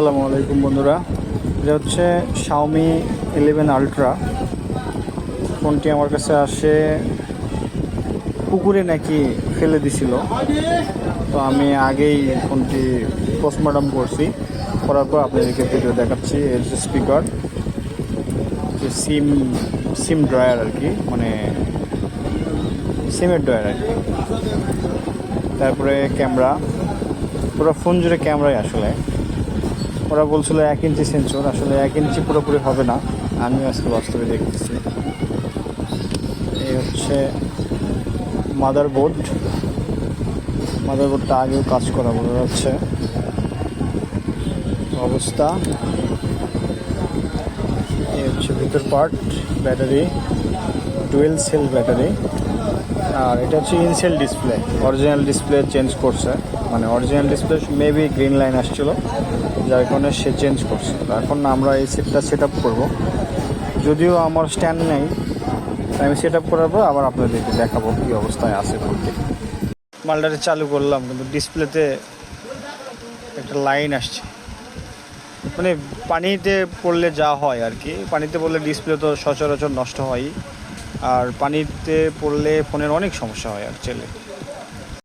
আসসালামু আলাইকুম বন্ধুরা। এটা হচ্ছে শাওমি ইলেভেন আলট্রা ফোনটি আমার কাছে আসে পুকুরে নাকি ফেলে দিছিল। তো আমি আগেই ফোনটি পোস্টমর্টম করছি। করার পর আপনাদেরকে ভিডিও দেখাচ্ছি এর যে স্পিকার যে সিম সিম ড্রয়ার আর কি মানে সিমের ড্রয়ার আর কি। তারপরে ক্যামেরা পুরো ফোন জুড়ে ক্যামেরাই আসলে। ওরা বলছিল এক ইঞ্চি সেন্সর আসলে এক ইঞ্চি পুরোপুরি হবে না। আমিও আজকে বাস্তবে দেখতেছি। এই হচ্ছে মাদার বোর্ড মাদার বোর্ডটা আগেও কাজ করা বোঝা যাচ্ছে। অবস্থা। এই হচ্ছে ভিতর part battery dual cell battery. আর এটা হচ্ছে incell display original display change করছে। মানে original display maybe green line আসছিল, যার কারণে সে চেঞ্জ করছে। এখন আমরা এই সেটটা সেট আপ করব। যদিও আমার স্ট্যান্ড নেই আমি সেট আপ করার পর আবার আপনাদেরকে দেখাবো কী অবস্থায় আছে বলতে। মালটারে চালু করলাম, কিন্তু ডিসপ্লেতে একটা লাইন আসছে। মানে পানিতে পড়লে যা হয় আর কি, পানিতে পড়লে ডিসপ্লে তো সচরাচর নষ্ট হয়ই। আর পানিতে পড়লে ফোনের অনেক সমস্যা হয় অ্যাকচুয়ালি